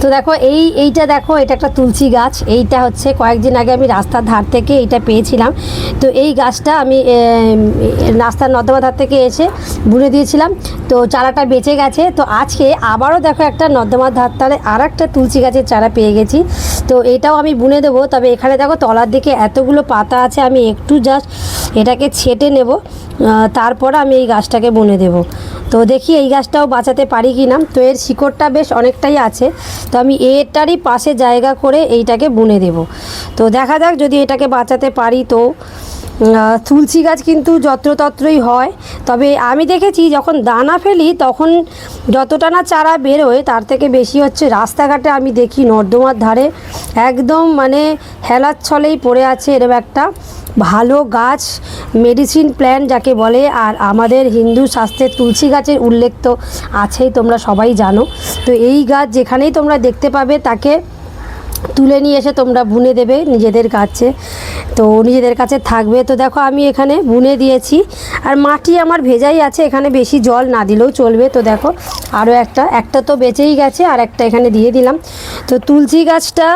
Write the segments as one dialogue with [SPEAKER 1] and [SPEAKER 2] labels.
[SPEAKER 1] তো দেখো, এই, এইটা দেখো, এটা একটা তুলসী গাছ। এইটা হচ্ছে কয়েকদিন আগে আমি রাস্তার ধার থেকে এইটা পেয়েছিলাম। তো এই গাছটা আমি রাস্তার নর্দমা ধার থেকে এসে বুনে দিয়েছিলাম। তো চারাটা বেঁচে গেছে। তো আজকে আবারও দেখো একটা নর্দমার ধার তালে আর একটা তুলসী গাছের চারা পেয়ে গেছি। তো এটাও আমি বুনে দেবো। তবে এখানে দেখো, তলার দিকে এতগুলো পাতা আছে, আমি একটু জাস্ট এটাকে ছেটে নেব। তারপর আমি এই গাছটাকে বুনে দেব। তো দেখি এই গাছটাও বাঁচাতে পারি কি না। তো এর শিকড়টা বেশ অনেকটাই আছে। তো আমি এটারই পাশে জায়গা করে এইটাকে বুনে দেব। তো দেখা যাক যদি এটাকে বাঁচাতে পারি তো। তুলসী গাছ কিন্তু যত্রতত্রই হয়। তবে আমি দেখেছি যখন দানা ফেলি, তখন যতটা না চারা বেরোয়, তার থেকে বেশি হচ্ছে রাস্তাঘাটে আমি দেখি নর্দমার ধারে একদম মানে হেলার ছলেই পড়ে আছে এরকম একটা ভালো গাছ মেডিসিন প্ল্যান্ট যাকে বলে। আর আমাদের হিন্দু শাস্ত্রের তুলসী গাছের উল্লেখ তো আছেই, তোমরা সবাই জানো। তো এই গাছ যেখানেই তোমরা দেখতে পাবে, তাকে তুলে নিয়ে এসে তোমরা বুনে দেবে নিজেদের কাছে। তো নিজেদের কাছে থাকবে। তো দেখো আমি এখানে বুনে দিয়েছি। আর মাটি আমার ভেজাই আছে, এখানে বেশি জল না দিলেও চলবে। তো দেখো আরও একটা একটা তো বেঁচেই গেছে, আর একটা এখানে দিয়ে দিলাম। তো তুলসী গাছটা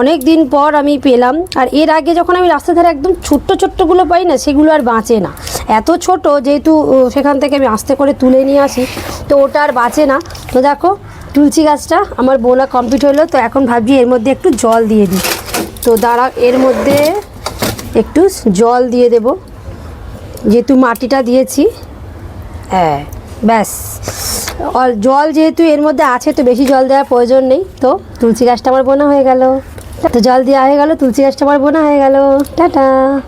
[SPEAKER 1] অনেক দিন পর আমি পেলাম। আর এর আগে যখন আমি রাস্তা ধারে একদম ছোট্ট, ছোট্টগুলো পাই না, সেগুলো আর বাঁচে না। এত ছোট, যেহেতু সেখান থেকে আমি আস্তে করে তুলে নিয়ে আসি, তো ওটা আর বাঁচে না। তো দেখো তুলসী গাছটা আমার বোনা কমপ্লিট হলো তো এখন ভাবছি এর মধ্যে একটু জল দিয়ে দিই। তো দাঁড়া এর মধ্যে একটু জল দিয়ে দেব। যেহেতু মাটিটা দিয়েছি। হ্যাঁ। ব্যাস। অল- জল যেহেতু এর মধ্যে আছে তো বেশি জল দেওয়ার প্রয়োজন নেই। তো তুলসী গাছটা আমার বোনা হয়ে গেল। তো জল দেওয়া হয়ে গেল তুলসী গাছটা আমার বোনা হয়ে গেল। টাটা।